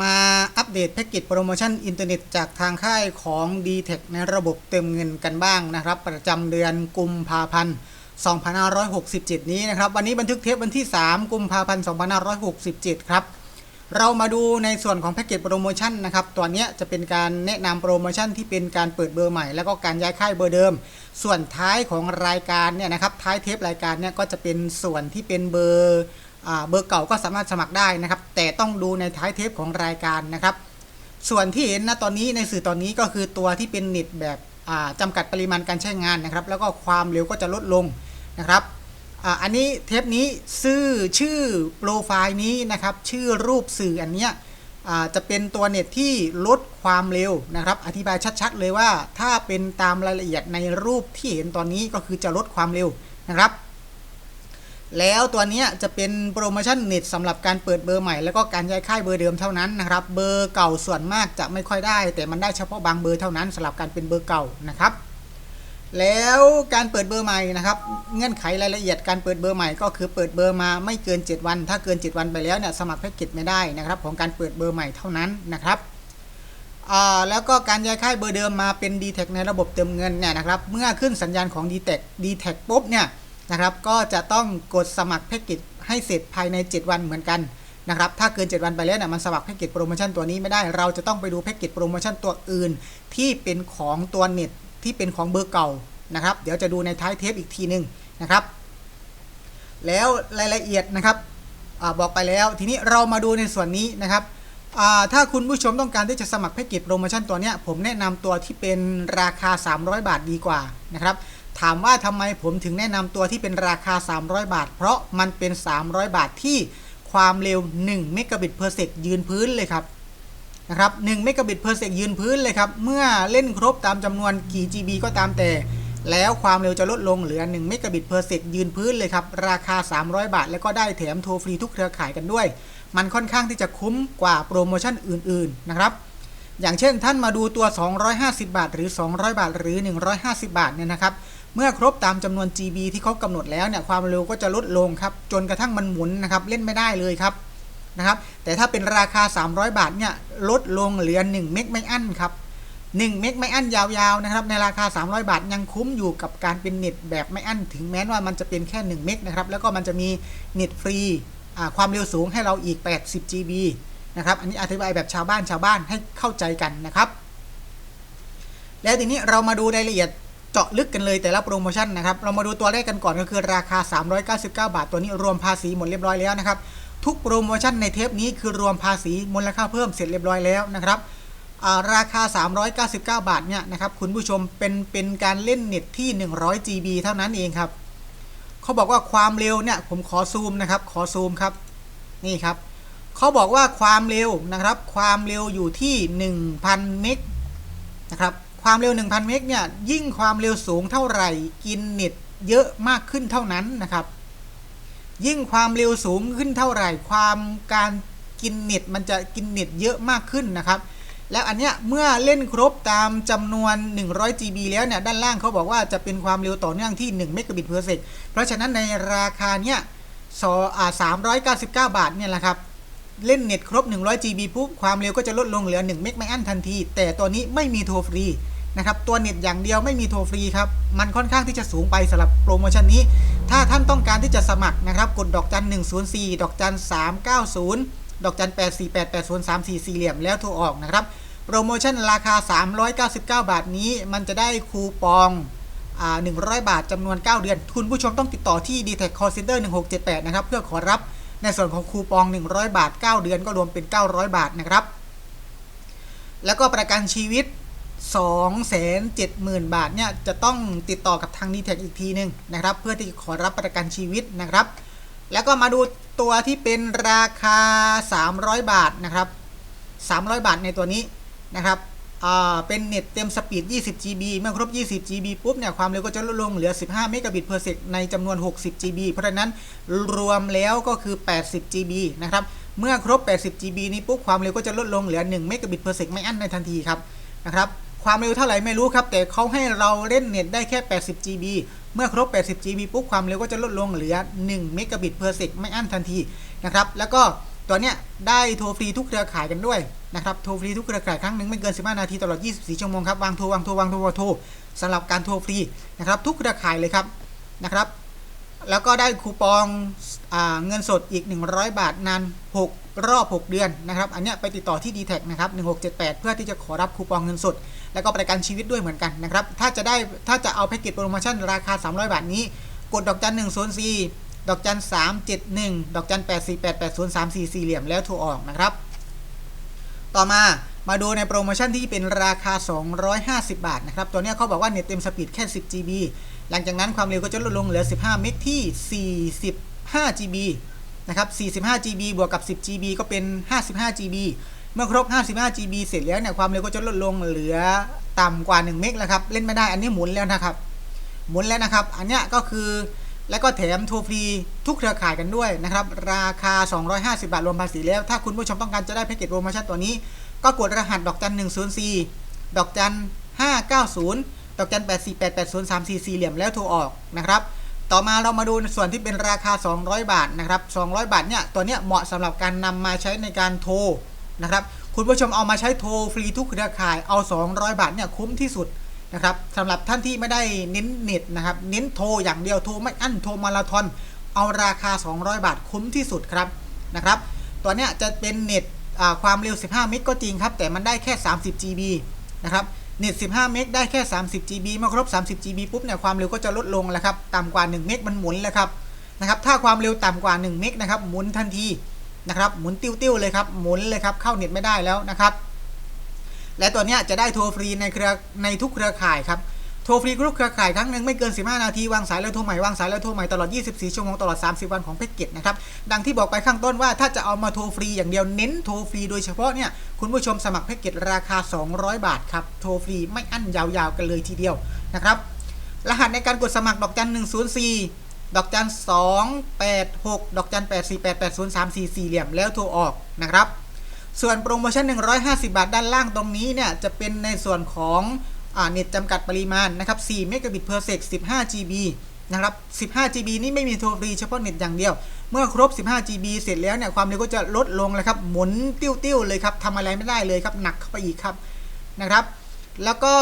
มาอัปเดตแพ็กเกจโปรโมชั่นอินเทอร์เน็ตจากทางค่ายของ d t แทในระบบเติมเงินกันบ้างนะครับ ประจำเดือนกุมภาพันธ์ 2567 นี้นะครับ วันนี้บันทึกเทปวันที่ 3 กุมภาพันธ์ 2567 ครับ เรามาดูในส่วนของแพ็กเกจโปรโมชั่นนะครับ ตัวนี้จะเป็นการแนะนำโปรโมชั่นที่เป็นการเปิดเบอร์ใหม่ แล้วก็การย้ายค่ายเบอร์เดิม ส่วนท้ายของรายการเนี่ยนะครับ ท้ายเทปรายการเนี่ยก็จะเป็นส่วนที่เป็นเบอร์ เบอร์เก่าก็สามารถสมัครได้นะครับ แต่ต้องดูในท้ายเทปของรายการนะครับ ส่วนที่เห็นนะตอนนี้ในสื่อตอนนี้ก็คือตัวที่เป็นเน็ตแบบอ่าจำกัดปริมาณการใช้งานนะครับ แล้วก็ความเร็วก็จะลดลงนะครับอ,อันนี้เทปนี้ชื่อชื่อโปรไฟล์นี้นะครับ ชื่อรูปสื่ออันเนี้ยจะเป็นตัวเน็ตที่ลดความเร็วนะครับ อธิบายชัดๆ เลยว่าถ้าเป็นตามรายละเอียดในรูปที่เห็นตอนนี้ก็คือจะลดความเร็วนะครับ แล้วตัวนี้จะเป็นโปรโมชั่นเน็ตสำหรับการเปิดเบอร์ใหม่แล้วก็การย้ายค่ายเบอร์เดิมเท่านั้นนะครับ เบอร์เก่าส่วนมากจะไม่ค่อยได้ แต่มันได้เฉพาะบางเบอร์เท่านั้นสำหรับการเป็นเบอร์เก่านะครับ แล้วการเปิดเบอร์ใหม่นะครับ เงื่อนไขรายละเอียดการเปิดเบอร์ใหม่ก็คือเปิดเบอร์มาไม่เกิน 7 วัน ถ้าเกิน 7 วันไปแล้วเนี่ยสมัครแพ็กเกจไม่ได้นะครับ ของการเปิดเบอร์ใหม่เท่านั้นนะครับแล้วก็การย้ายค่ายเบอร์เดิมมาเป็น d t แทในระบบเติมเงินเนี่ยนะครับ เมื่อขึ้นสัญญาณของ d t แท d t แทปุ๊บเนี่ย นะครับ ก็จะต้องกดสมัครแพ็กเกจให้เสร็จภายใน 7 วันเหมือนกันนะครับ ถ้าเกิน 7 วันไปแล้วเนี่ยมันสมัครแพ็กเกจโปรโมชั่นตัวนี้ไม่ได้ เราจะต้องไปดูแพ็กเกจโปรโมชั่นตัวอื่น ที่เป็นของตัวเน็ตที่เป็นของเบอร์เก่านะครับ เดี๋ยวจะดูในท้ายเทปอีกทีหนึ่งนะครับ แล้วรายละเอียดนะครับอาบอกไปแล้ว ทีนี้เรามาดูในส่วนนี้นะครับอ่าถ้าคุณผู้ชมต้องการที่จะสมัครแพ็กเกจโปรโมชั่นตัวเนี้ยผมแนะนำตัวที่เป็นราคา 300 บาทดีกว่านะครับ ถามว่าทำไมผมถึงแนะนำตัวที่เป็นราคา 300 บาท เพราะมันเป็น 300 บาทที่ความเร็ว1เมกะบิตเพอร์เซกยืนพื้นเลยครับนะครับ1เมกะบิตเพอร์เซกยืนพื้นเลยครับ เมื่อเล่นครบตามจำนวนกี่ GB ก็ตามแต่ แล้วความเร็วจะลดลงเหลือ1เมกะบิตเพอร์เซกยืนพื้นเลยครับ ราคา 300 บาท แล้วก็ได้แถมโทรฟรีทุกเครือข่ายกันด้วย มันค่อนข้างที่จะคุ้มกว่าโปรโมชั่นอื่นๆนะครับอย่างเช่นท่านมาดูตัว 250 บาท หรือ 200 บาท หรือ 150 บาทเนี่ยนะครับ เมื่อครบตามจำนวน GB ที่เขากำหนดแล้วเนี่ยความเร็วก็จะลดลงครับ จนกระทั่งมันหมุนนะครับ เล่นไม่ได้เลยครับนะครับ แต่ถ้าเป็นราคา 300 บาทเนี่ยลดลงเหลือ 1 เมกไม่อั้นครับ1เมกไม่อั้นยาวๆนะครับในราคา 300 บาทยังคุ้มอยู่กับการเป็นเน็ตแบบไม่อั้นถึงแม้ว่ามันจะเป็นแค่ 1 เมกนะครับแล้วก็มันจะมีเน็ตฟรีความเร็วสูงให้เราอีก 80 GB นะครับอันนี้อธิบายแบบชาวบ้านชาวบ้านให้เข้าใจกันนะครับ แล้วทีนี้เรามาดูรายละเอียด เจาะลึกกันเลยแต่ละโปรโมชั่นนะครับ เรามาดูตัวแรกกันก่อนก็คือราคา 399 บาท ตัวนี้รวมภาษีหมดเรียบร้อยแล้วนะครับ ทุกโปรโมชั่นในเทปนี้คือรวมภาษีมูลค่าเพิ่มเสร็จเรียบร้อยแล้วนะครับอ่าราคา 399 บาทเนี่ยนะครับคุณผู้ชมเป็นเป็นการเล่นเน็ตที่ 100 GB เท่านั้นเองครับเขาบอกว่าความเร็วเนี่ยผมขอซูมนะครับ ขอซูมครับนี่ครับเขาบอกว่าความเร็วนะครับ ความเร็วอยู่ที่ 1,000 เมกนะครับ ความเร็ว 1,000 เมกเนี่ย ยิ่งความเร็วสูงเท่าไหร่ กินเน็ตเยอะมากขึ้นเท่านั้นนะครับ ยิ่งความเร็วสูงขึ้นเท่าไหร่ ความการกินเน็ตมันจะกินเน็ตเยอะมากขึ้นนะครับ แล้วอันเนี้ยเมื่อเล่นครบตามจำนวน 100 GB แล้วเนี่ย ด้านล่างเขาบอกว่าจะเป็นความเร็วต่อเนื่องที่1เมกะบิตเพอร์เซกเพราะฉะนั้นในราคาเนี้ยสออ่า399 บาทเนี่ยแหละครับเล่นเน็ตครบ 100 GB ปุ๊บ ความเร็วก็จะลดลงเหลือ 1 เมกไมอันทันที แต่ตัวนี้ไม่มีโทรฟรี นะครับตัวเน็ตอย่างเดียวไม่มีโทรฟรีครับมันค่อนข้างที่จะสูงไปสำหรับโปรโมชั่นนี้ ถ้าท่านต้องการที่จะสมัครนะครับกดดอกจัน 104 ดอกจัน 390 ดอกจัน 8488034สี่เหลี่ยมแล้วโทรออกนะครับโปรโมชั่นราคา 399 บาทนี้มันจะได้คูปองอ่า100 บาทจำนวน 9 เดือน คุณผู้ชมต้องติดต่อที่ d t e c Call Center 1678 นะครับ เพื่อขอรับในส่วนของคูปอง 100 บาท 9 เดือนก็รวมเป็น 900 บาทนะครับ แล้วก็ประกันชีวิต 270,000 บาทเนี่ยจะต้องติดต่อกับทาง d t แทอีกทีหนึ่งนะครับ เพื่อที่จะขอรับประกันชีวิตนะครับ แล้วก็มาดูตัวที่เป็นราคา 300 บาทนะครับ 300 บาทในตัวนี้นะครับเป็นเน็ตเต็มสปีด 20 GB เมื่อครบ 20 GB ปุ๊บเนี่ยความเร็วก็จะลดลงเหลือ 15 เมกะบิตเพอร์เซกในจำนวน 60 GB เพราะฉะนั้นรวมแล้วก็คือ 80 GB นะครับ เมื่อครบ 80 GB นี้ปุ๊บความเร็วก็จะลดลงเหลือ 1 เมกะบิตเพอร์เซกไม่อั้นในทันทีครับนะครับ ความเร็วเท่าไหร่ไม่รู้ครับ แต่เขาให้เราเล่นเน็ตได้แค่ 80 GB เมื่อครบ 80 GB ปุ๊บความเร็วก็จะลดลงเหลือ 1 เมกะบิตเพอร์เซกไม่อั้นทันทีนะครับ แล้วก็ตัวเนี้ยได้โทรฟรีทุกเครือข่ายกันด้วยนะครับ โทรฟรีทุกเครือข่ายครั้งหนึ่งไม่เกิน 15 นาทีตลอด 24 ชั่วโมงครับ วางโทรวางโทรวางโทรวางโทรสำหรับการโทรฟรีนะครับ ทุกเครือข่ายเลยครับนะครับ แล้วก็ได้คูปองอเงินสดอีก 100 บาทนาน 6 รอบ 6 เดือนนะครับ อันนี้ไปติดต่อที่ d t แทนะครับ1678 เพื่อที่จะขอรับคูปองเงินสด แล้วก็ประกันชีวิตด้วยเหมือนกันนะครับ ถ้าจะได้ถ้าจะเอาแพ็กเกจโปรโมชั่นราคา 300 บาทนี้ กดดอกจัน1 0 4ดอกจัน371 ดอกจัน8488034สี่เหลี่ยมแล้วโทรออกนะครับ ต่อมามาดูในโปรโมชั่นที่เป็นราคา 250 บาทนะครับ ตัวนี้เขาบอกว่าเน็ตเต็มสปีดแค่ 10 GB หลังจากนั้นความเร็วก็จะลดลงเหลือ 15 เมกที่ 45 GB นะครับ45 GB บวกกับ 10 GB ก็เป็น 55 GB เมื่อครบ 55 GB เสร็จแล้วเนี่ยความเร็วก็จะลดลงเหลือต่ำกว่า 1 เมกแล้วครับ เล่นไม่ได้อันนี้หมุนแล้วนะครับ หมุนแล้วนะครับ อันนี้ก็คือแล้วก็แถมโทรฟรีทุกเครือข่ายกันด้วยนะครับ ราคา 250 บาทรวมภาษีแล้ว ถ้าคุณผู้ชมต้องการจะได้แพ็กเกจโปรโมชั่นตัวนี้ ก็กดรหัสดอกจัน104 ดอกจัน590 ดอกจัน8488034สี่เหลี่ยมแล้วโทรออกนะครับ ต่อมาเรามาดูส่วนที่เป็นราคา 200 บาทนะครับ 200 บาทเนี่ยตัวเนี้ยเหมาะสำหรับการนำมาใช้ในการโทรนะครับ คุณผู้ชมเอามาใช้โทรฟรีทุกเครือข่ายเอา 200 บาทเนี่ยคุ้มที่สุดนะครับสำหรับท่านที่ไม่ได้เน้นเน็ตนะครับ เน้นโทรอย่างเดียวโทรไม่อั้นโทรมาราธอนเอาราคา 200 บาทคุ้มที่สุดครับนะครับ ตัวเนี้ยจะเป็นเน็ตความเร็ว 15 เมกก็จริงครับ แต่มันได้แค่ 30 GB นะครับ เน็ต15 เมกได้แค่ 30 GB เมื่อครบ 30 GB ปุ๊บเนี่ยความเร็วก็จะลดลงแล้วครับต่ำกว่า 1 เมกมันหมุนแล้วครับนะครับถ้าความเร็วต่ำกว่า 1 เมกนะครับหมุนทันทีนะครับหมุนติ้วๆเลยครับหมุนเลยครับเข้าเน็ตไม่ได้แล้วนะครับ และตัวเนี้ยจะได้โทรฟรีในเครือในทุกเครือข่ายครับ ทรฟรีทุกเครือข่ายครั้งหนึ่งไม่เกิน 15 นาที วางสายแล้วโทรใหม่ วางสายแล้วโทรใหม่ตลอด 24 ชั่วโมงตลอด 30 วันของแพ็กเกจนะครับ ดังที่บอกไปข้างต้นว่าถ้าจะเอามาโทรฟรีอย่างเดียวเน้นโทรฟรีโดยเฉพาะเนี่ยคุณผู้ชมสมัครแพ็กเกจราคา 200 บาทครับโทรฟรีไม่อั้นยาวๆกันเลยทีเดียวนะครับรหัสในการกดสมัครดอกจัน 104 ดอกจัน 286 ดอกจัน 8488034 สี่เหลี่ยมแล้วโทรออกนะครับส่วนโปรโมชั่น 150 บาทด้านล่างตรงนี้เนี่ยจะเป็นในส่วนของ เน็ตจำกัดปริมาณนะครับ4เมกะบิต per sec 15 GB นะครับ 15 GB นี่ไม่มีโทรฟรีเฉพาะเน็ตอย่างเดียว เมื่อครบ 15 GB เสร็จแล้วเนี่ยความเร็วก็จะลดลงเลยครับหมุนติ้วๆเลยครับทำอะไรไม่ได้เลยครับหนักเข้าไปอีกครับนะครับ แล้วก็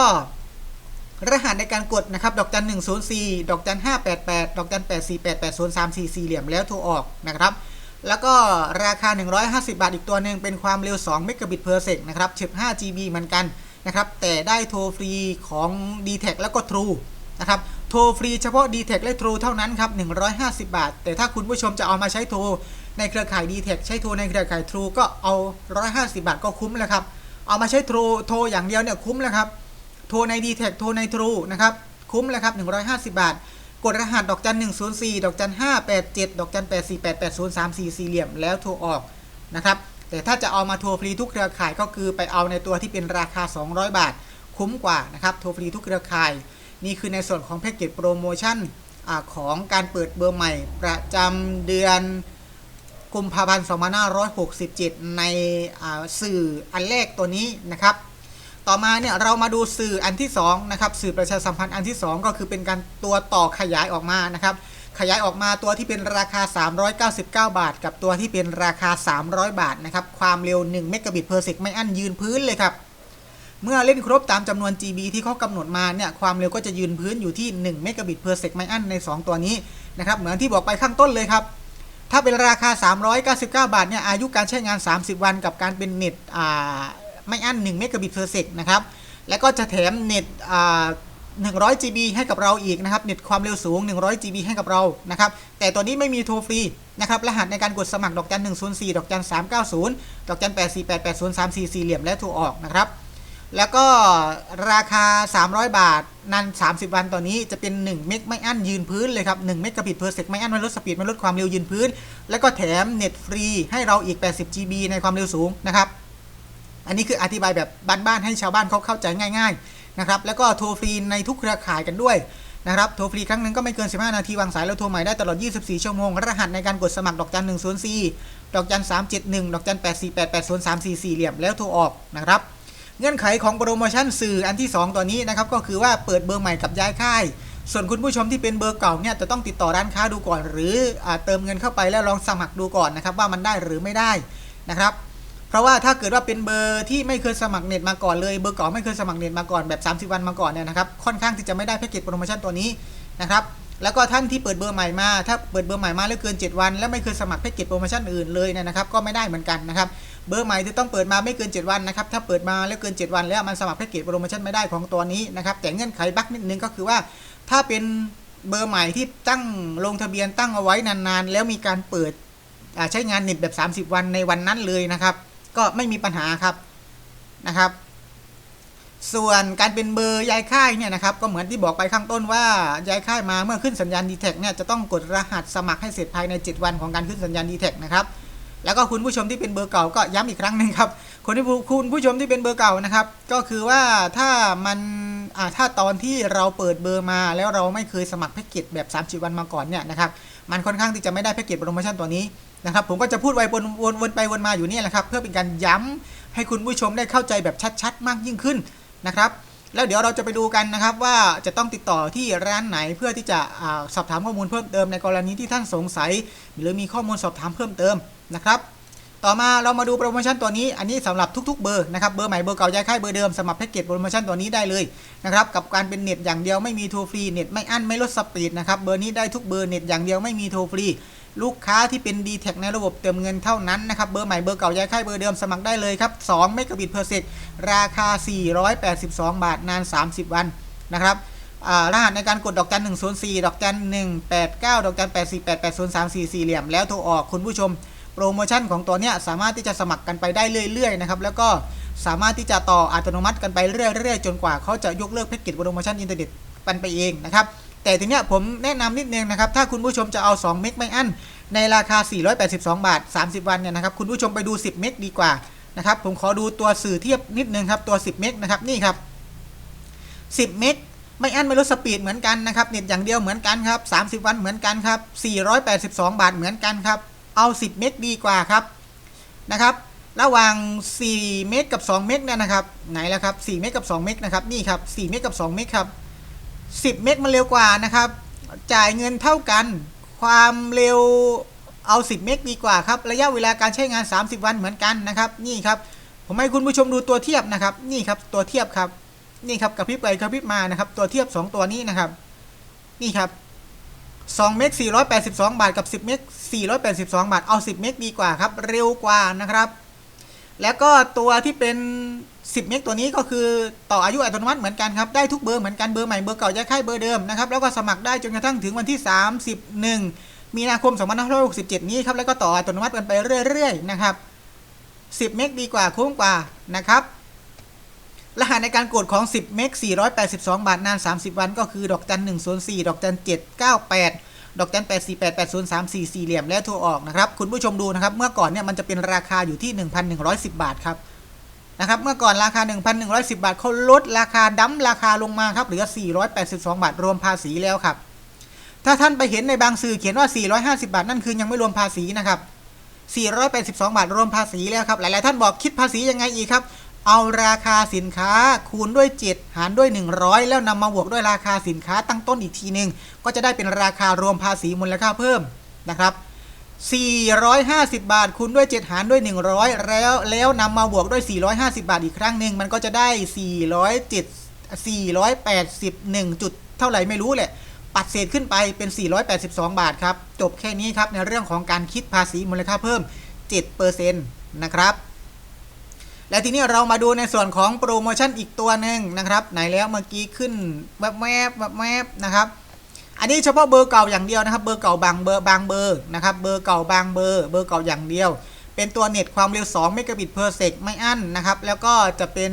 รหัสในการกดนะครับ ดอกจัน 104 ดอกจัน 588 ดอกจัน 8488034 สี่เหลี่ยมแล้วโทรออกนะครับ แล้วก็ราคา 150 บาทอีกตัวหนึ่งเป็นความเร็ว 2 เมกะบิต per sec นะครับ 15 GB เหมือนกัน นะครับ แต่ได้โทรฟรีของ d t แทแล้วก็ True นะครับ โทรฟรีเฉพาะ d t แทและ True เท่านั้นครับ 150 บาท แต่ถ้าคุณผู้ชมจะเอามาใช้โทรในเครือข่าย d t แทใช้โทรในเครือข่าย True ก็เอา 150 บาทก็คุ้มแล้วครับ เอามาใช้โทรโทรอย่างเดียวเนี่ยคุ้มแล้วครับ โทรใน d t แทโทรใน True นะครับ คุ้มแล้วครับ 150 บาท กดรหัสดอกจัน104 ดอกจัน587 ดอกจัน8488034สี่เหลี่ยมแล้วโทรออกนะครับ แต่ถ้าจะเอามาโทรฟรีทุกเครือข่ายก็คือไปเอาในตัวที่เป็นราคา 200 บาท คุ้มกว่านะครับโทรฟรีทุกเครือข่าย นี่คือในส่วนของแพ็กเกจโปรโมชั่นอของการเปิดเบอร์ใหม่ ประจำเดือนกุมภาพันธ์2567 ในสื่ออันแรกตัวนี้นะครับ ต่อมาเนี่ยเรามาดูสื่ออันที่2นะครับสื่อประชาสัมพันธ์อันที่ 2 ก็คือเป็นการตัวต่อขยายออกมานะครับ ขยายออกมาตัวที่เป็นราคา 399 บาท กับตัวที่เป็นราคา 300 บาทนะครับ ความเร็ว 1 เมกะบิต per sec ไม่อั้นยืนพื้นเลยครับ เมื่อเล่นครบตามจำนวน GB ที่เขากำหนดมาเนี่ย ความเร็วก็จะยืนพื้นอยู่ที่1เมกะบิต per sec ไม่อั้นใน 2 ตัวนี้นะครับ เหมือนที่บอกไปข้างต้นเลยครับ ถ้าเป็นราคา 399 บาทเนี่ย อายุการใช้งาน 30 วันกับการเป็นเน็ตไม่อั้น1เมกะบิต per sec นะครับ แล้วก็จะแถมเน็ต 100 GB ให้กับเราอีกนะครับเน็ตความเร็วสูง 100 GB ให้กับเรานะครับแต่ตัวนี้ไม่มีโทรฟรีนะครับรหัสในการกดสมัครดอกจัน104 ดอกจัน390 ดอกจัน8488034สี่เหลี่ยมและโทรออกนะครับแล้วก็ราคา 300 บาทนัน30 วันตอนนี้จะเป็น 1 เมกไม่อั้นยืนพื้นเลยครับ 1 เมกะบิต per sec ไม่อั้นไม่ลดสปีดไม่ลดความเร็วยืนพื้น แล้วก็แถมเน็ตฟรีให้เราอีก 80 GB ในความเร็วสูงนะครับ อันนี้คืออธิบายแบบบ้านๆให้ชาวบ้านเขาเข้าใจง่าย ๆ นะครับแล้วก็โทรฟรีในทุกเครือข่ายกันด้วยนะครับโทรฟรีครั้งหนึ่งก็ไม่เกิน 15 นาทีวางสายแล้วโทรใหม่ได้ตลอด 24 ชั่วโมง รหัสในการกดสมัครดอกจัน104ดอกจัน371 ดอกจัน8488034สี่เหลี่ยมแล้วโทรออกนะครับเงื่อนไขของโปรโมชั่นสื่ออันที่ 2 ตัวนี้นะครับก็คือว่าเปิดเบอร์ใหม่กับย้ายค่าย ส่วนคุณผู้ชมที่เป็นเบอร์เก่าเนี่ยจะต้องติดต่อร้านค้าดูก่อน หรืออเติมเงินเข้าไปแล้วลองสมัครดูก่อนนะครับว่ามันได้หรือไม่ได้นะครับ เพราะว่าถ้าเกิดว่าเป็นเบอร์ที่ไม่เคยสมัครเน็ตมาก่อนเลยเบอร์เก่าไม่เคยสมัครเน็ตมาก่อนแบบ 30 วันมาก่อนเนี่ยนะครับค่อนข้างที่จะไม่ได้แพ็กเกจโปรโมชั่นตัวนี้นะครับแล้วก็ท่านที่เปิดเบอร์ใหม่มา ถ้าเปิดเบอร์ใหม่มาแล้วเกิน 7 วัน แล้วไม่เคยสมัครแพ็กเกจโปรโมชั่นอื่นเลยเนยนะครับก็ไม่ได้เหมือนกันนะครับเบอร์ใหม่จะต้องเปิดมาไม่เกิน 7 วันนะครับถ้าเปิดมาแล้วเกิน 7 วัน แล้วมันสมัครแพ็กเกจโปรโมชั่นไม่ได้ของตัวนี้นะครับแต่เงื่อนไขบั๊กนิดนึงก็คือว่า ถ้าเป็นเบอร์ใหม่ที่ตั้งลงทะเบียนตั้งเอาไว้นานๆ แล้วมีการเปิดใช้งานเน็ตแบบ 30 วันในวันนั้นเลยนะครับ ก็ไม่มีปัญหาครับนะครับ ส่วนการเป็นเบอร์ย้ายค่ายเนี่ยนะครับ ก็เหมือนที่บอกไปข้างต้นว่าย้ายค่ายมาเมื่อขึ้นสัญญาณ d t แทเนี่ยจะต้องกดรหัสสมัครให้เสร็จภายใน 7 วันของการขึ้นสัญญาณ d t แทนะครับแล้วก็คุณผู้ชมที่เป็นเบอร์เก่าก็ย้ำอีกครั้งหนึ่งครับ คนที่คุณผู้ชมที่เป็นเบอร์เก่านะครับ ก็คือว่าถ้ามันอ่าถ้าตอนที่เราเปิดเบอร์มา แล้วเราไม่เคยสมัครแพ็กเกจแบบ 30 วันมาก่อนเนี่ยนะครับ มันค่อนข้างที่จะไม่ได้แพ็กเกจโปรโมชั่นตัวนี้ นะครับ ผมก็จะพูดไว้วนวนวนไปวนมาอยู่นี่แหละครับ เพื่อเป็นการย้ำให้คุณผู้ชมได้เข้าใจแบบชัดๆ มากยิ่งขึ้นนะครับ แล้วเดี๋ยวเราจะไปดูกันนะครับว่าจะต้องติดต่อที่ร้านไหนเพื่อที่จะอาสอบถามข้อมูลเพิ่มเติมในกรณีที่ท่านสงสัย หรือมีข้อมูลสอบถามเพิ่มเติมนะครับต่อมาเรามาดูโปรโมชั่นตัวนี้ อันนี้สำหรับทุกๆเบอร์นะครับ เบอร์ใหม่เบอร์เก่าย้ายค่ายเบอร์เดิมสมัครแพ็กเกจโปรโมชั่นตัวนี้ได้เลยนะครับ กับการเป็นเน็ตอย่างเดียวไม่มีโทรฟรี เน็ตไม่อั้นไม่ลดสปีดนะครับ เบอร์นี้ได้ทุกเบอร์เน็ตอย่างเดียวไม่มีโทรฟรี ลูกค้าที่เป็น d t แทในระบบเติมเงินเท่านั้นนะครับ เบอร์ใหม่เบอร์เก่าย้ายค่ายเบอร์เดิมสมัครได้เลยครับ2เมกะบิตเพอร์เซกราคา 482 บาทนาน 30 วันนะครับรหัสในการกดดอกจัน104 ดอกจัน189 ดอกจัน848 803 44เหลี่ยม แล้วโทรออกคุณผู้ชม โปรโมชั่นของตัวเนี้ยสามารถที่จะสมัครกันไปได้เรื่อยๆนะครับแล้วก็สามารถที่จะต่ออัตโนมัติกันไปเรื่อยๆจนกว่าเขาจะยกเลิกแพ็กเกจโปรโมชั่นอินเทอร์เน็ตกันไปเองนะครับ แต่ทีเนี้ยผมแนะนำนิดนึงนะครับ ถ้าคุณผู้ชมจะเอา 2 เมกไม่อั้น ในราคา 482 บาท 30 วันเนี่ยนะครับ คุณผู้ชมไปดู 10 เมกดีกว่านะครับ ผมขอดูตัวสื่อเทียบนิดนึงครับ ตัว 10 เมกนะครับ นี่ครับ 10 เมกไม่อั้นไม่ลดสปีดเหมือนกันนะครับ เน็ตอย่างเดียวเหมือนกันครับ 30 วันเหมือนกันครับ 482 บาทเหมือนกันครับ เอา 10 เมกดีกว่าครับ นะครับ ระหว่าง 4 เมกกับ 2 เมกเนี่ยนะครับ ไหนแล้วครับ 4 เมกกับ 2 เมกนะครับ นี่ครับ 4 เมกกับ 2 เมกครับ 10 เมกมันเร็วกว่านะครับ จ่ายเงินเท่ากัน ความเร็วเอา 10 เมกดีกว่าครับ ระยะเวลาการใช้งาน 30 วันเหมือนกันนะครับ นี่ครับ ผมให้คุณผู้ชมดูตัวเทียบนะครับ นี่ครับตัวเทียบครับ นี่ครับกระพริบไปกระพริบมานะครับ ตัวเทียบ 2 ตัวนี้นะครับ นี่ครับ2เมก482 บาทกับ 10 เมก482 บาท เอา 10 เมกดีกว่าครับ เร็วกว่านะครับ แล้วก็ตัวที่เป็น 10 เมกตัวนี้ก็คือต่ออายุอัตโนมัติเหมือนกันครับ ได้ทุกเบอร์เหมือนกันเบอร์ใหม่เบอร์เก่าย้ายค่ายเบอร์เดิมนะครับแล้วก็สมัครได้จนกระทั่งถึงวันที่ 31 มีนาคม 2567 นี้ครับแล้วก็ต่ออัตโนมัติกันไปเรื่อยๆนะครับ 10 เมกดีกว่าคุ้มกว่านะครับรหัสในการกดของ 10 เมก 482 บาท นาน 30 วัน ก็คือ ดอกจัน 104 ดอกจัน 798 ดอกจัน 848 803 44เหลี่ยม แล้วโทรออกนะครับ คุณผู้ชมดูนะครับ เมื่อก่อนเนี่ย มันจะเป็นราคาอยู่ที่ 1,110 บาทครับ นะครับเมื่อก่อนราคา 1,110 บาทเขาลดราคาดั้มราคาลงมาครับเหลือ 482 บาท รวมภาษีแล้วครับ ถ้าท่านไปเห็นในบางสื่อเขียนว่า 450 บาท นั่นคือยังไม่รวมภาษีนะครับ 482 บาท รวมภาษีแล้วครับ หลาย ๆ ท่านบอกคิดภาษียังไงอีกครับ เอาราคาสินค้าคูณด้วย 7 หารด้วย 100 แล้วนำมาบวกด้วยราคาสินค้าตั้งต้นอีกทีหนึ่งก็จะได้เป็นราคารวมภาษีมูลค่าเพิ่มนะครับ 450 บาทคูณด้วย 7 หารด้วย 100 แล้วแล้วนำมาบวกด้วย 450 บาทอีกครั้งหนึ่งมันก็จะได้ 407 481 จุดเท่าไหร่ไม่รู้แหละ ปัดเศษขึ้นไปเป็น 482 บาทครับ จบแค่นี้ครับในเรื่องของการคิดภาษีมูลค่าเพิ่ม 7%นะครับ และทีนี้เรามาดูในส่วนของโปรโมชั่นอีกตัวหนึ่งนะครับ ไหนแล้วเมื่อกี้ขึ้นแวบแวบแวบแวบนะครับ อันนี้เฉพาะเบอร์เก่าอย่างเดียวนะครับ เบอร์เก่าบางเบอร์บางเบอร์นะครับ เบอร์เก่าบางเบอร์ เบอร์เก่าอย่างเดียว เป็นตัวเน็ตความเร็ว2เมกะบิตเพอร์เซกไม่อั้นนะครับ แล้วก็จะเป็น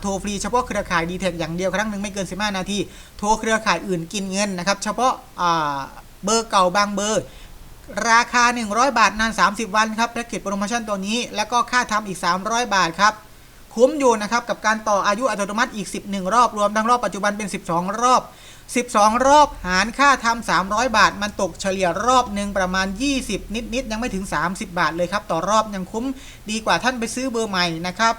โทรฟรีเฉพาะเครือข่ายดีเทคอย่างเดียวครั้งหนึ่งไม่เกิน 15 นาที โทรเครือข่ายอื่นกินเงินนะครับ เฉพาะเบอร์เก่าบางเบอร์ ราคา 100 บาทนาน 30 วันครับแพ็กเกจโปรโมชั่นตัวนี้ แล้วก็ค่าทำอีก 300 บาทครับคุ้มอยู่นะครับกับการต่ออายุอัตโนมัติอีก 11 รอบรวมทั้งรอบปัจจุบันเป็น 12 รอบ 12 รอบหารค่าทำ300 บาท มันตกเฉลี่ยรอบหนึ่งประมาณ 20 นิดๆยังไม่ถึง 30 บาทเลยครับ ต่อรอบยังคุ้มดีกว่าท่านไปซื้อเบอร์ใหม่นะครับ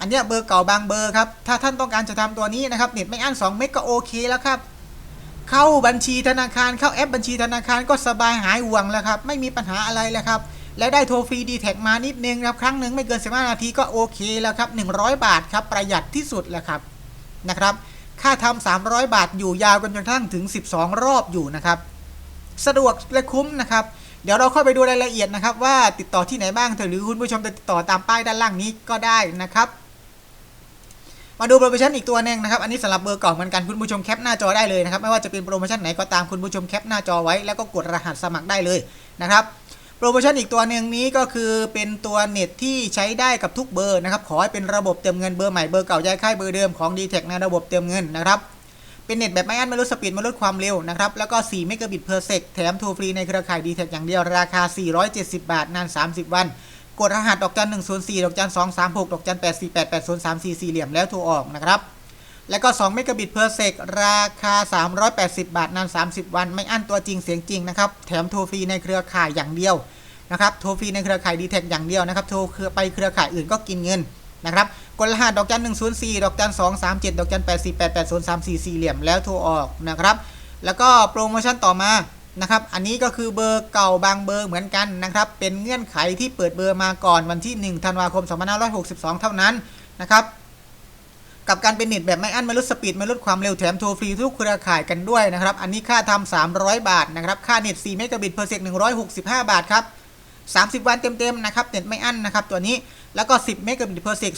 อันเนี้ยเบอร์เก่าบางเบอร์ครับถ้าท่านต้องการจะทำตัวนี้นะครับเน็ตไม่อั้น2เมกก็โอเคแล้วครับเข้าบัญชีธนาคารเข้าแอปบัญชีธนาคารก็สบายหายห่วงแล้วครับไม่มีปัญหาอะไรแล้วครับและได้โทรฟรีดีแท็มานิดนึงครับครั้งหนึ่งไม่เกิน15นาทีก็โอเคแล้วครับ100 บาทครับประหยัดที่สุดแล้วครับนะครับ ค่าทำ300บาทอยู่ยาวกันจนทั่งถึง 12 รอบอยู่นะครับ สะดวกและคุ้มนะครับ เดี๋ยวเราเข้าไปดูรายละเอียดนะครับ ว่าติดต่อที่ไหนบ้างหรือคุณผู้ชมจะติดต่อตามป้ายด้านล่างนี้ก็ได้นะครับมาดูโปรโมชั่นอีกตัวหนึ่งนะครับ อันนี้สำหรับเบอร์เก่าเหมือนกันคุณผู้ชมแคปหน้าจอได้เลยนะครับ ไม่ว่าจะเป็นโปรโมชั่นไหนก็ตามคุณผู้ชมแคปหน้าจอไว้ แล้วก็กดรหัสสมัครได้เลยนะครับ โปรโมชั่นอีกตัวหนึ่งนี้ก็คือเป็นตัวเน็ตที่ใช้ได้กับทุกเบอร์นะครับ ขอให้เป็นระบบเติมเงินเบอร์ใหม่เบอร์เก่าย้ายค่ายเบอร์เดิมของ d t แทในระบบเติมเงินนะครับ เป็นเน็ตแบบไม่อั้นไม่ลดสปีดไม่ลดความเร็วนะครับ แล้วก็ 4 เมกะบิตเพอร์เซกแถมโทรฟรีในเครือข่าย d t แทอย่างเดียวราคา 470 บาท นาน 30 วัน กดรหัสดอกจัน104ดอกจัน236ดอกจัน848 80344สี่เหลี่ยมแล้วโทรออกนะครับ แล้วก็ 2 เมกะบิตเพอร์เซกราคา 380 บาท นาน 30 วัน ไม่อั้นตัวจริงเสียงจริงนะครับ แถมโทรฟรีในเครือข่ายอย่างเดียวนะครับ โทรฟรีในเครือข่าย d t แทอย่างเดียวนะครับ โทรไปเครือข่ายอื่นก็กินเงินนะครับ กดรหัสดอกจัน104ดอกจัน237ดอกจัน848 80344สี่เหลี่ยมแล้วโทรออกนะครับ แล้วก็โปรโมชั่นต่อมานะครับ อันนี้ก็คือเบอร์เก่าบางเบอร์เหมือนกันนะครับ เป็นเงื่อนไขที่เปิดเบอร์มาก่อนวันที่ 1 ธันวาคม 2562 เท่านั้นนะครับ กับการเป็นเน็ตแบบไม่อั้นไม่ลดสปีดไม่ลดความเร็วแถมโทรฟรีทุกเครือข่ายกันด้วยนะครับ อันนี้ค่าทำ300 บาทนะครับ ค่าเน็ต4เมกะบิตเพอร์เซก165 บาทครับ30 วันเต็มๆนะครับเน็ตไม่อั้นนะครับตัวนี้แล้วก็ 10 เมกะบิตเพอร์เซก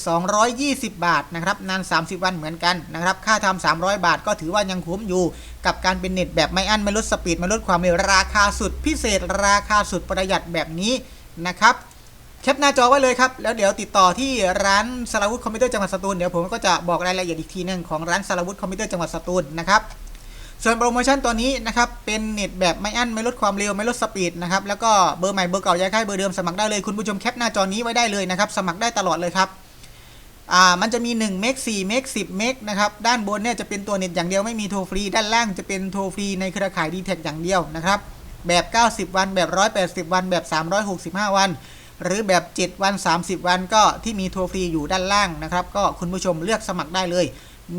220 บาทนะครับนาน 30 วันเหมือนกันนะครับค่าทำ300 บาทก็ถือว่ายังคุ้มอยู่ กับการเป็นเน็ตแบบไม่อั้นไม่ลดสปีดไม่ลดความเร็วราคาสุดพิเศษราคาสุดประหยัดแบบนี้นะครับ แคปหน้าจอไว้เลยครับ แล้วเดี๋ยวติดต่อที่ร้านสารวุฒิคอมพิวเตอร์จังหวัดสตูลเดี๋ยวผมก็จะบอกรายละเอียดอีกทีหนึงของร้านสารวุฒิคอมพิวเตอร์จังหวัดสตูลนะครับส่วนโปรโมชั่นตัวนี้นะครับเป็นเน็ตแบบไม่อั้นไม่ลดความเร็วไม่ลดสปีดนะครับแล้วก็เบอร์ใหม่เบอร์เก่าย้ายค่ายเบอร์เดิมสมัครได้เลยคุณผู้ชมแคปหน้าจอนี้ไว้ได้เลยนะครับสมัครได้ตลอดเลยครับอ่ามันจะมี1เมก4เมก10เมกนะครับด้านบนเนี่ยจะเป็นตัวเน็ตอย่างเดียวไม่มีโทรฟรีด้านล่างจะเป็นโทรฟรีในเครือข่าย d t แทอย่างเดียวนะครับแบบ 90 วันแบบ 180 วันแบบ 365 วัน หรือแบบ 7 วัน 30 วันก็ที่มีโทรฟรีอยู่ด้านล่างนะครับ ก็คุณผู้ชมเลือกสมัครได้เลย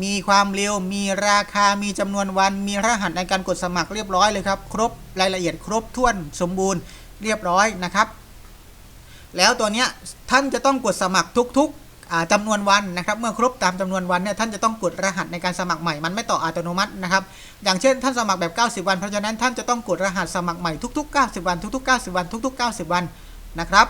มีความเร็ว มีราคา มีจำนวนวัน มีรหัสในการกดสมัครเรียบร้อยเลยครับ ครบรายละเอียดครบถ้วนสมบูรณ์เรียบร้อยนะครับ แล้วตัวเนี้ยท่านจะต้องกดสมัครทุกๆอ่าจำนวนวันนะครับ เมื่อครบตามจำนวนวันเนี่ยท่านจะต้องกดรหัสในการสมัครใหม่ มันไม่ต่ออัตโนมัตินะครับ อย่างเช่น ท่านสมัครแบบ 90 วัน เพราะฉะนั้นท่านจะต้องกดรหัสสมัครใหม่ทุก ๆ 90 วัน ทุก ๆ 90 วัน ทุก ๆ 90 วันนะครับ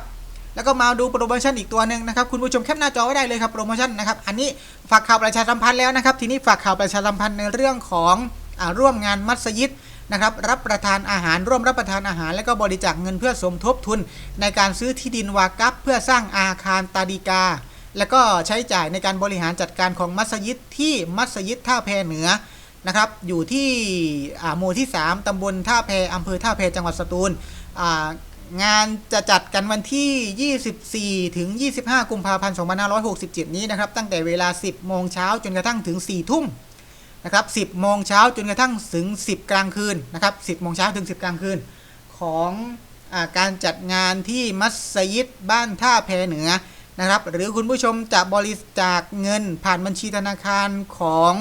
แล้วก็มาดูโปรโมชั่นอีกตัวหนึ่งนะครับคุณผู้ชมแคปหน้าจอไว้ได้เลยครับโปรโมชั่นนะครับอันนี้ฝากข่าวประชาสัมพันธ์แล้วนะครับทีนี้ฝากข่าวประชาสัมพันธ์ในเรื่องของอร่วมงานมัสยิดนะครับรับประทานอาหารร่วมรับประทานอาหาร และก็บริจาคเงินเพื่อสมทบทุน ในการซื้อที่ดินวากัฟเพื่อสร้างอาคารตาดีกา และก็ใช้จ่ายในการบริหารจัดการของมัสยิดที่มัสยิดท่าแพเหนือนะครับอยู่ที่หมู่ที่ 3ตำบลท่าแพอำเภอท่าแพจังหวัดสตูลอ่า งานจะจัดกันวันที่ 24 ถึง 25 กุมภาพันธ์ 2567 นี้นะครับ ตั้งแต่เวลา 10 โมงเช้าจนกระทั่งถึง 4 ทุ่มนะครับ 10 โมงเช้าจนกระทั่งถึง 10 กลางคืนนะครับ 10 โมงเช้าถึง 10 กลางคืน ของอาการจัดงานที่มัสยิดบ้านท่าแพเหนือนะครับ หรือคุณผู้ชมจะบริจาคเงินผ่านบัญชีธนาคารของ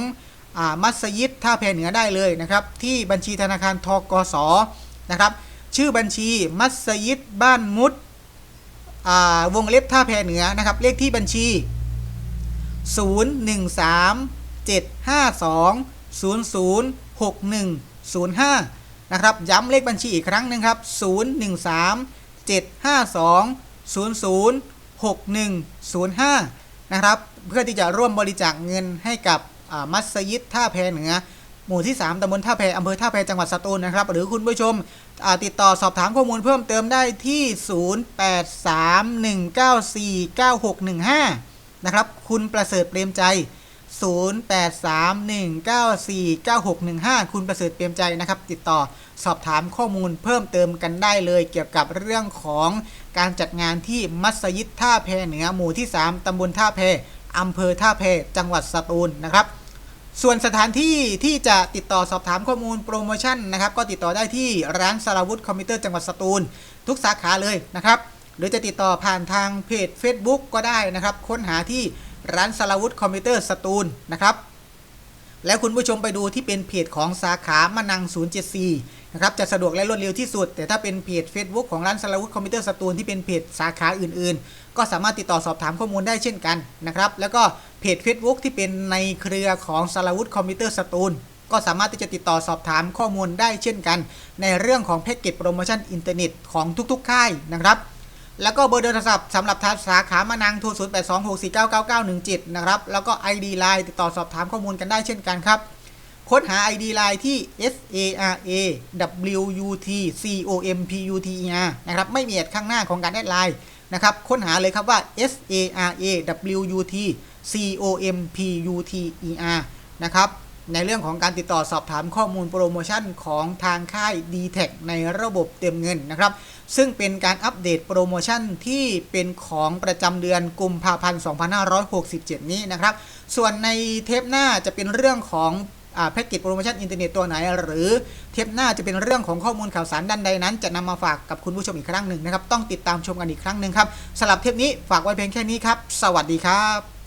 อมัสยิดท่าแพเหนือได้เลยนะครับ ที่บัญชีธนาคารทกสนะครับ ชื่อบัญชีมัสยิดบ้านมุดวงเล็บท่าแพเหนือนะครับ เลขที่บัญชี 0 1 3 7 5 2 0 0 6 1 0 5 นะครับ ย้ำเลขบัญชีอีกครั้งหนึ่งครับ 0 1 3 7 5 2 0 0 6 1 0 5 นะครับ เพื่อที่จะร่วมบริจาคเงินให้กับมัสยิดท่าแพเหนือ หมู่ที่ 3ตำบลท่าแพอำเภอท่าแพจังหวัดสตูลนะครับ หรือคุณผู้ชมติดต่อสอบถามข้อมูลเพิ่มเติมได้ที่ 0831949615 นะครับ คุณประเสริฐเปรมใจ 0831949615 คุณประเสริฐเปรมใจนะครับ ติดต่อสอบถามข้อมูลเพิ่มเติมกันได้เลย เกี่ยวกับเรื่องของการจัดงานที่มัสยิดท่าแพเหนือหมู่ที่ 3ตำบลท่าแพอำเภอท่าแพจังหวัดสตูลนะครับ ส่วนสถานที่ที่จะติดต่อสอบถามข้อมูลโปรโมชั่นนะครับก็ติดต่อได้ที่ร้านสารวุฒิคอมพิวเตอร์จังหวัดสตูล ทุกสาขาเลยนะครับ หรือจะติดต่อผ่านทางเพจ Facebook ก็ได้นะครับ ค้นหาที่ร้านสารวุฒิคอมพิวเตอร์สตูลนะครับ แล้วคุณผู้ชมไปดูที่เป็นเพจของสาขามะนัง 074 นะครับ จะสะดวกและรวดเร็วที่สุด แต่ถ้าเป็นเพจ Facebook ของร้านสลาวุธคอมพิวเตอร์สตูลที่เป็นเพจสาขาอื่น ๆ ก็สามารถติดต่อสอบถามข้อมูลได้เช่นกันนะครับ แล้วก็เพจ Facebook ที่เป็นในเครือของสลาวุธคอมพิวเตอร์สตูลก็สามารถที่จะติดต่อสอบถามข้อมูลได้เช่นกัน ในเรื่องของแพ็กเกจโปรโมชั่นอินเทอร์เน็ตของทุกๆ ค่ายนะครับ แล้วก็เบอร์โทรศัพท์สำหรับทางสาขามานังโทร0 8 2 6 4 9 9 9 1 7นะครับ แล้วก็ ID Line ติดต่อสอบถามข้อมูลกันได้เช่นกันครับ ค้นหา ID Line ที่ S A R A W U T C O M P U T E R นะครับ ไม่มีแอดข้างหน้าของการแอดไลน์นะครับ ค้นหาเลยครับว่า S A R A W U T C O M P U T E R นะครับในเรื่องของการติดต่อสอบถามข้อมูลโปรโมชั่นของทางค่าย d t แทในระบบเต็มเงินนะครับ ซึ่งเป็นการอัปเดตโปรโมชั่นที่เป็นของประจำเดือนกุมภาพันธ์ 2567 นี้นะครับ ส่วนในเทปหน้าจะเป็นเรื่องของแพ็กเกจโปรโมชั่นอินเทอร์เน็ตตัวไหน หรือเทปหน้าจะเป็นเรื่องของข้อมูลข่าวสารด้านใดนั้น จะนำมาฝากกับคุณผู้ชมอีกครั้งหนึ่งนะครับ ต้องติดตามชมกันอีกครั้งหนึ่งครับสำหรับเทปนี้ฝากไว้เพียงแค่นี้ครับ สวัสดีครับ